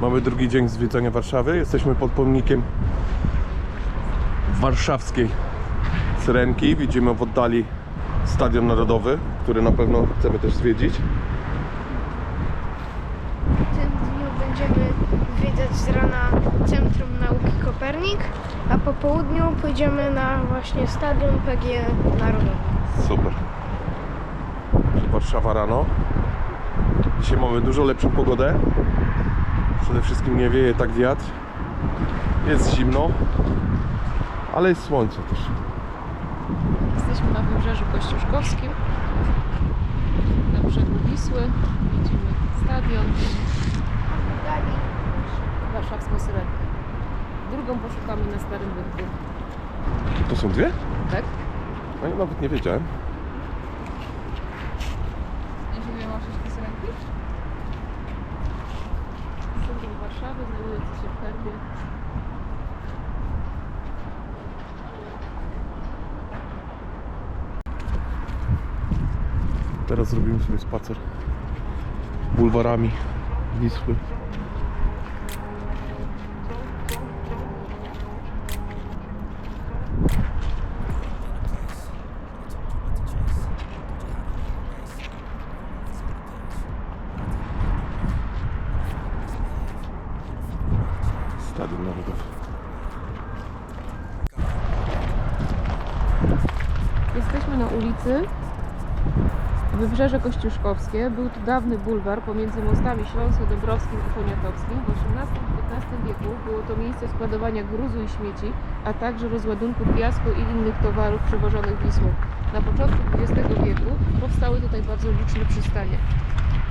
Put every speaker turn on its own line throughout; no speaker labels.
Mamy drugi dzień zwiedzania Warszawy. Jesteśmy pod pomnikiem warszawskiej Syrenki. Widzimy w oddali Stadion Narodowy, który na pewno chcemy też zwiedzić.
W tym dniu będziemy zwiedzać z rana Centrum Nauki Kopernik, a po południu pójdziemy na właśnie Stadion PG Narodowy.
Super. Warszawa rano. Dzisiaj mamy dużo lepszą pogodę. Przede wszystkim nie wieje tak wiatr. Jest zimno, ale jest słońce też.
Jesteśmy na wybrzeżu Kościuszkowskim, na brzegu Wisły. Widzimy stadion, warszawską syrenkę. Drugą poszukamy na Starym Rynku.
To są dwie?
Tak?
No ja nawet nie wiedziałem.
Jeśli wiem warszawskie syrenki? Symbol Warszawy znajdujący się w herbie.
Teraz zrobimy sobie spacer bulwarami Wisły. Stadion.
Jesteśmy na ulicy Wybrzeże Kościuszkowskie. Był tu dawny bulwar pomiędzy mostami Śląsko-Dąbrowskim i Poniatowskim. W XVIII i XV wieku było to miejsce składowania gruzu i śmieci, a także rozładunku piasku i innych towarów przewożonych Wisłą. Na początku XX wieku powstały tutaj bardzo liczne przystanie.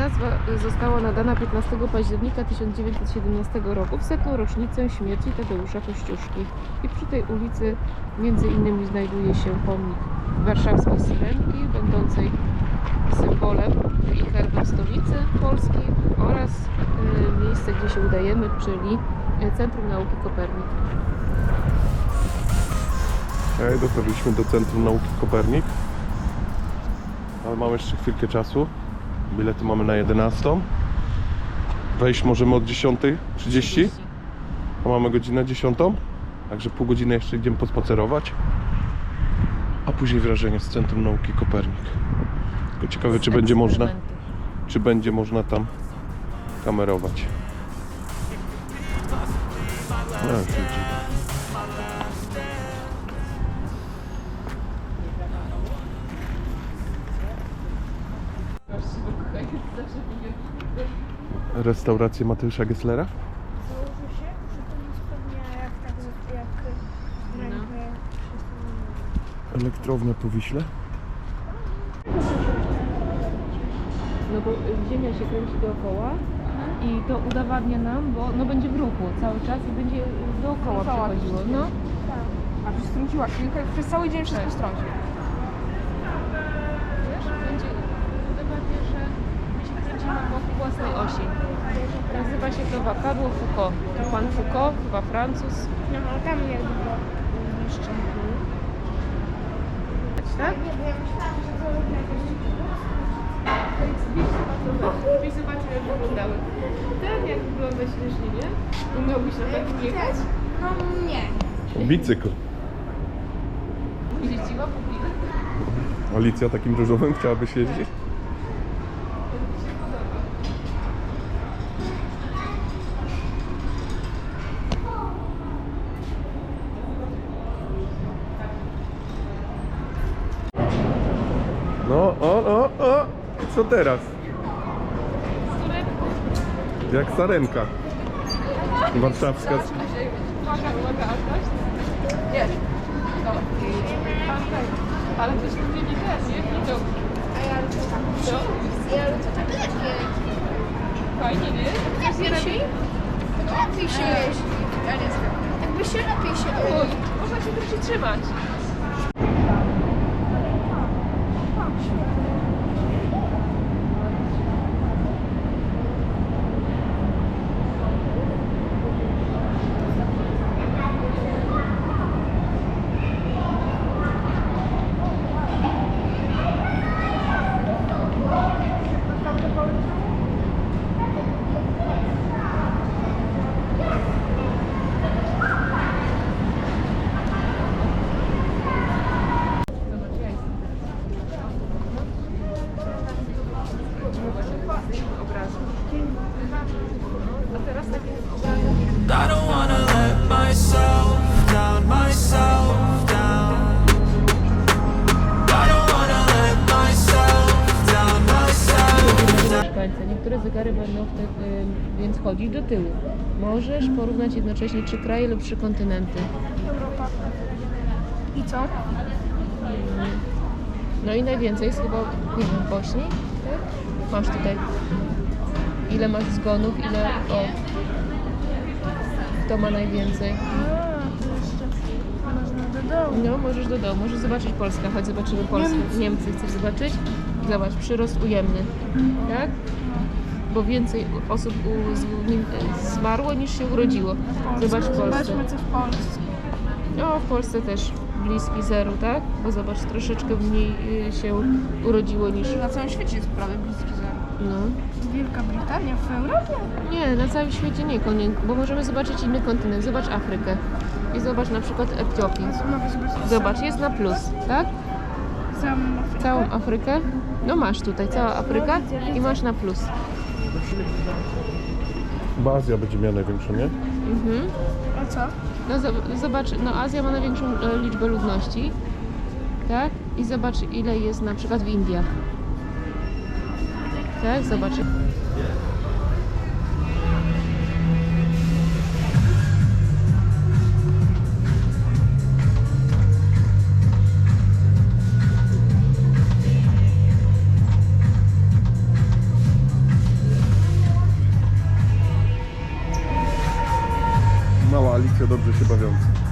Nazwa została nadana 15 października 1917 roku w setną rocznicę śmierci Tadeusza Kościuszki. I przy tej ulicy między innymi znajduje się pomnik warszawskiej Syrenki, będącej symbolem i herbem stolicy Polski oraz y, miejsce, gdzie się udajemy, czyli y, Centrum Nauki Kopernik.
Okej, dotarliśmy do Centrum Nauki Kopernik. Ale mamy jeszcze chwilkę czasu. Bilety mamy na 11. Wejść możemy od 10.30, a mamy godzinę 10. Także pół godziny jeszcze idziemy pospacerować. A później wrażenie z Centrum Nauki Kopernik. Tylko ciekawe, czy będzie można, czy będzie można tam kamerować. No, Restaurację Mateusza Gesslera?
Założy się, że to nie spełnia jak tak jak
No.
Elektrownia po Wiśle?
No bo Ziemia się kręci dookoła i to udowadnia nam, bo no będzie w ruchu cały czas i będzie dookoła
Dookoła
przechodziło. No.
A byś strąciła chwilkę, przez cały dzień wszystko strąci.
Wiesz, będzie udowadnia, że my się kręcimy wokół własnej osi. Nazywa się to wakadło Foucault. To pan Foucault, chyba Francuz.
No tam niszczy.
Tak?
Nie że to jakoś
Żebyś zobaczył jak wyglądały. Ten jak wygląda śmiesznie, nie? Umiałbyś na takim jechać?
No nie.
Bicykl.
Jeździła po.
Alicja takim różowym chciałabyś jeździć? Co teraz? Jak sarenka. Warszawska.
Uwaga, uwaga. Dobra. Antoś. Ale też nie ten, nie? Widzą.
A ja tak.
Co?
Ja to tak lepiej.
Fajnie, nie?
Lepiej się. Lepiej się jeździ. Ja nie znam. Jakby się lepiej się
można się trochę trzymać. Mieszkańca. Niektóre zegary będą wtedy, więc chodzić do tyłu. Możesz porównać jednocześnie trzy kraje lub trzy kontynenty.
Europa. I co?
No i najwięcej jest chyba, nie wiem, w Bośni, tak? Masz tutaj, ile masz zgonów, ile, o, kto ma najwięcej.
A, można do domu.
No, możesz do domu, możesz zobaczyć Polskę, chodź zobaczymy Polskę. Niemcy chcesz zobaczyć? Zobacz, przyrost ujemny, tak? Bo więcej osób u, z, nim, zmarło niż się urodziło. Zobacz Polskę.
Zobaczmy co w Polsce.
No, w Polsce też bliski zeru, tak? Bo zobacz, troszeczkę mniej y, się urodziło niż...
Na całym świecie jest prawie bliski zero.
No.
Wielka Brytania w Europie?
Nie, na całym świecie nie, konie- bo możemy zobaczyć inny kontynent. Zobacz Afrykę. I zobacz na przykład Etiopię. Zobacz, jest na plus, tak?
całą Afrykę.
Całą Afrykę. No masz tutaj, cała Afryka i masz na plus.
Bo Azja będzie miała największą, nie?
Mhm.
A co?
No zob- zobacz, no Azja ma największą e, liczbę ludności, tak? I zobacz ile jest na przykład w Indiach. Tak, zobacz.
Dobrze się bawiąca.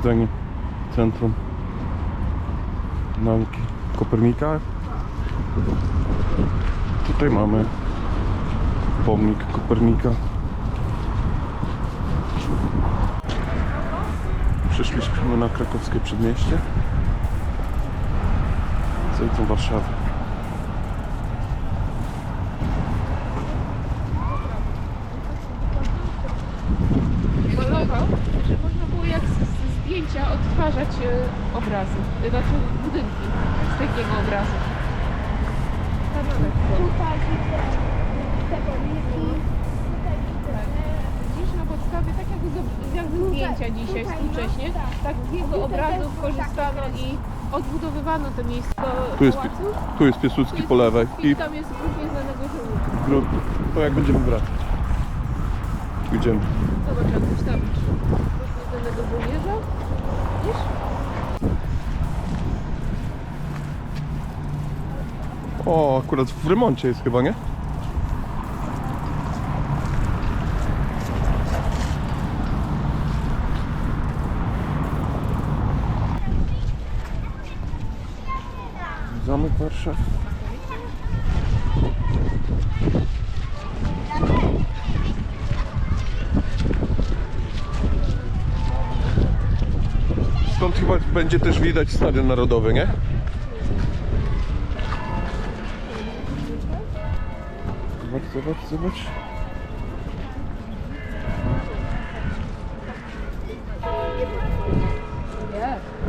Zwiedzeniu Centrum Nauki Kopernika. Tutaj mamy pomnik Kopernika. Przyszliśmy na krakowskie przedmieście. Centrum Warszawy.
malował, że można było jak z, z odtwarzać e, obrazy, e, znaczy budynki z takiego obrazu.
Tutaj widzę te pomniki.
Widzisz, na podstawie tak jak, jak zdjęcia dzisiaj współcześnie, tak z jego obrazów korzystano i odbudowywano te miejsca
Tu jest,
pałacu.
tu jest Piłsudski po lewej
I tam jest grób nieznanego żołnierza.
To jak będziemy wracać. Idziemy.
Zobacz, jak coś tam nieznanego żołnierza. Widzisz?
O, akurat w remoncie jest chyba, nie? Zamek Warszawy. Chyba będzie też widać Stadion Narodowy, nie? Zobacz, zobacz, zobacz.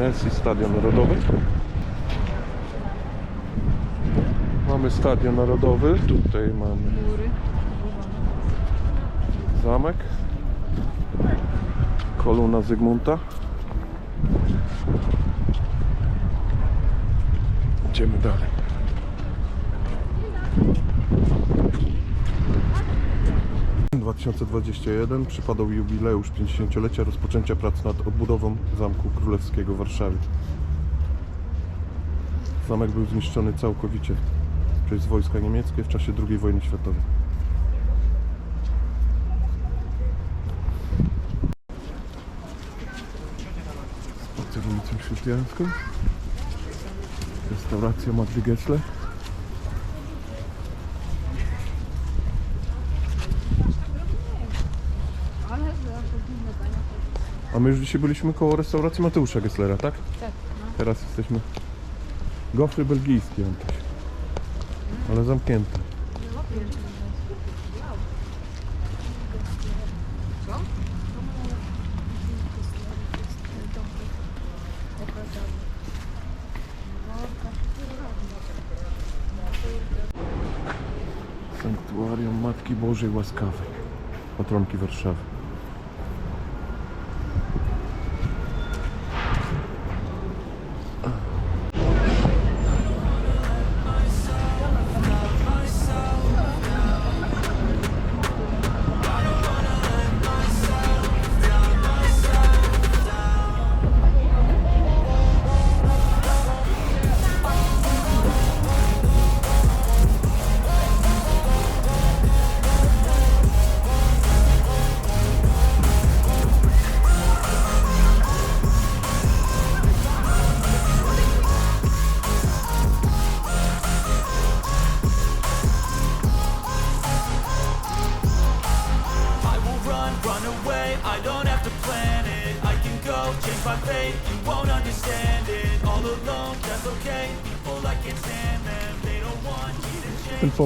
Jest i Stadion Narodowy. Mamy Stadion Narodowy, tutaj mamy zamek. Kolumna Zygmunta. Idziemy dalej. W 2021 przypadał jubileusz 50-lecia rozpoczęcia prac nad odbudową Zamku Królewskiego w Warszawie. Zamek był zniszczony całkowicie przez wojska niemieckie w czasie II wojny światowej. Spacer ulicą Chrześcijańską. Restauracja Magdy Gessler. A my już dzisiaj byliśmy koło restauracji Mateusza Gesslera, tak?
Tak.
Teraz jesteśmy... Gofry belgijskie jakieś. Ale zamknięte. Sanktuarium Matki Bożej Łaskawej. Patronki Warszawy.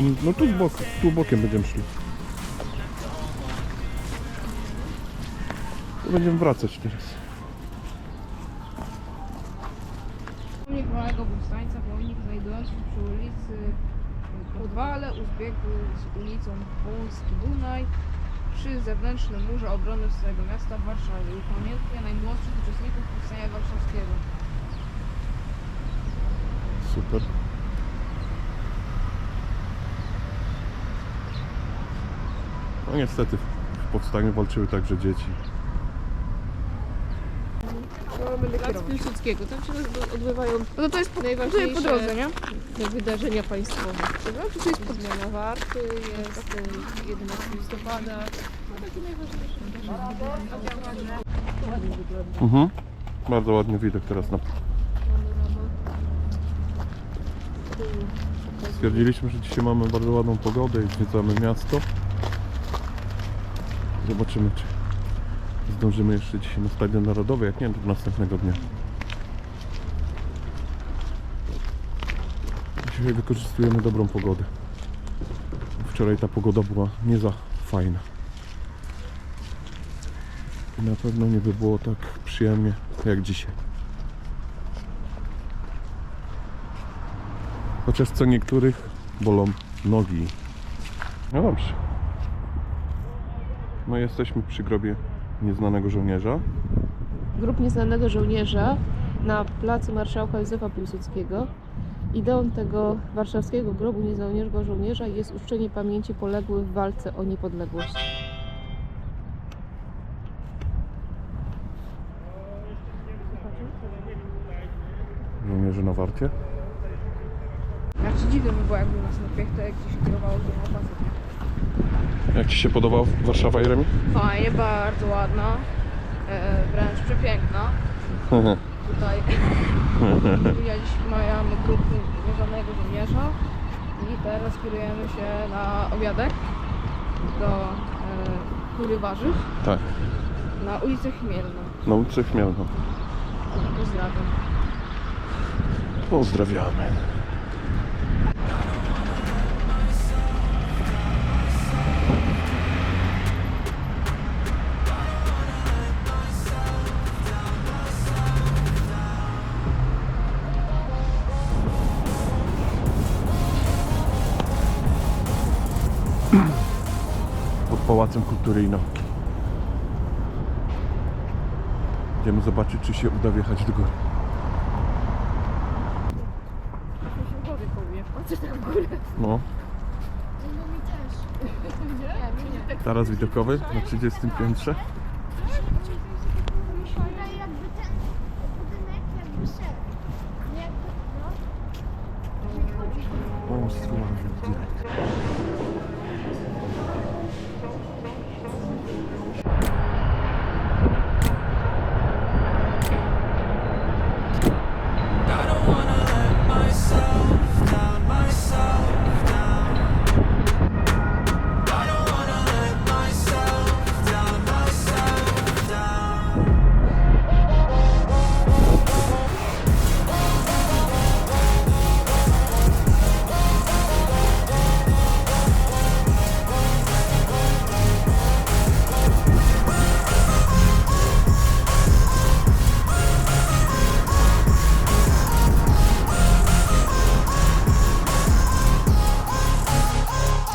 No tu z boku, tu bokiem będziemy szli. Tu będziemy wracać teraz.
Pomnik małego powstańca, pomnik znajdujący się przy ulicy Podwale u zbiegu z ulicą Polski Dunaj przy zewnętrznym murze obrony Starego Miasta w Warszawie. Upamiętnia najmłodszych uczestników Powstania Warszawskiego.
Super. No niestety w powstaniu walczyły także dzieci.
Plac Piłsudskiego. Tam się odbywają
No to jest po,
najważniejsze
po drodze, nie?
te wydarzenia państwowe. Dobra? To jest podmiana warty, jest y, 11 listopada. No takie najważniejsze.
Mhm. Bardzo ładny widok teraz na... Stwierdziliśmy, że dzisiaj mamy bardzo ładną pogodę i zwiedzamy miasto. Zobaczymy, czy zdążymy jeszcze dzisiaj na Stadion Narodowy, jak nie, to następnego dnia. Dzisiaj wykorzystujemy dobrą pogodę. Wczoraj ta pogoda była nie za fajna. I na pewno nie by było tak przyjemnie jak dzisiaj. Chociaż co niektórych bolą nogi. No dobrze. No jesteśmy przy grobie nieznanego żołnierza.
Grup Nieznanego Żołnierza na placu Marszałka Józefa Piłsudskiego. Ideą tego warszawskiego grobu Nieznanego Żołnierza jest uczczenie pamięci poległych w walce o niepodległość.
Żołnierzy na warcie.
Znaczy dziwne by było jakby nas na piechę, jak gdzieś kierowało do opasy.
Jak Ci się podoba Warszawa, Jeremi?
Fajnie, bardzo ładna, e, wręcz przepiękna. Tutaj mieliśmy mamy grupy mierzonego żołnierza i teraz kierujemy się na obiadek do e, Kury Warzyw
tak,
na ulicę Chmielną.
na ulicy Chmielną.
Pozdrawiam.
Pozdrawiamy. Pałacem Kultury i Nauki. Idziemy zobaczyć, czy się uda wjechać do góry. No.
No mi też.
Taras widokowy na 30 piętrze.